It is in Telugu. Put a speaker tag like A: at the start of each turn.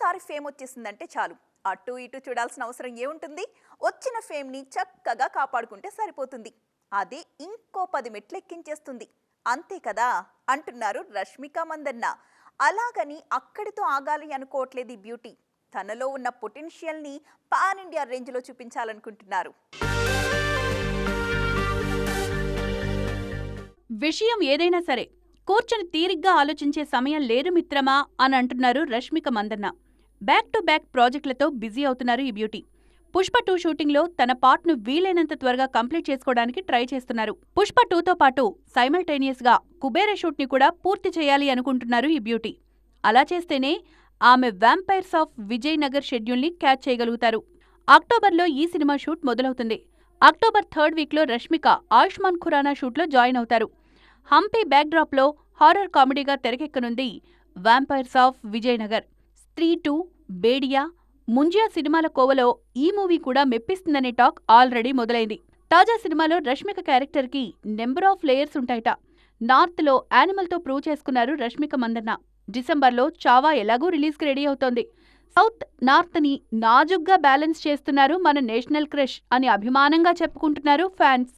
A: ఒక్కసారి ఫేమ్ వచ్చేసిందంటే చాలు. అటు ఇటు చూడాల్సిన అవసరం ఏముంటుంది? వచ్చిన ఫేమ్ని చక్కగా కాపాడుకుంటే సరిపోతుంది. అది ఇంకో పది మెట్లు ఎక్కించేస్తుంది. అంతే కదా? అంటున్నారు రష్మిక మందన్న. అలాగని అక్కడితో ఆగాలి అనుకోవట్లేదు ఈ బ్యూటీ. తనలో ఉన్న పొటెన్షియల్ని పాన్ ఇండియా రేంజ్లో చూపించాలనుకుంటున్నారు.
B: విషయం ఏదైనా సరే కూర్చొని తీరిగ్గా ఆలోచించే సమయం లేదు మిత్రమా అని అంటున్నారు Rashmika Mandanna. Back to back ప్రాజెక్టులతో busy అవుతున్నారు ఈ బ్యూటీ. పుష్ప టూ షూటింగ్లో తన పార్ట్ను వీలైనంత త్వరగా కంప్లీట్ చేసుకోవడానికి ట్రై చేస్తున్నారు. పుష్ప టూతో పాటు సైమల్టేనియస్గా కుబేర షూట్ని కూడా పూర్తి చేయాలి అనుకుంటున్నారు ఈ బ్యూటీ. అలా చేస్తేనే ఆమె వ్యాంపైర్స్ ఆఫ్ విజయనగర్ షెడ్యూల్ని క్యాచ్ చేయగలుగుతారు. అక్టోబర్లో ఈ సినిమా షూట్ మొదలవుతుంది. అక్టోబర్ థర్డ్ వీక్లో రష్మిక ఆయుష్మాన్ ఖురానా షూట్లో జాయిన్ అవుతారు. హంపీ బ్యాక్డ్రాప్లో హారర్ కామెడీగా తెరకెక్కనుంది వ్యాంపైర్స్ ఆఫ్ విజయనగర్ స్త్రీ టూ బేడియా ముంజియా సినిమాల కోవలో ఈ మూవీ కూడా మెప్పిస్తుందనే టాక్ ఆల్రెడీ మొదలైంది. తాజా సినిమాలో రష్మిక క్యారెక్టర్కి నెంబర్ ఆఫ్ లేయర్స్ ఉంటాయట. నార్త్లో యానిమల్తో ప్రూవ్ చేసుకున్నారు రష్మిక మందన్న. డిసెంబర్లో చావా ఎలాగూ రిలీజ్కి రెడీ అవుతోంది. సౌత్ నార్త్ని నాజుగ్గా బ్యాలెన్స్ చేస్తున్నారు మన నేషనల్ క్రష్ అని అభిమానంగా చెప్పుకుంటున్నారు ఫ్యాన్స్.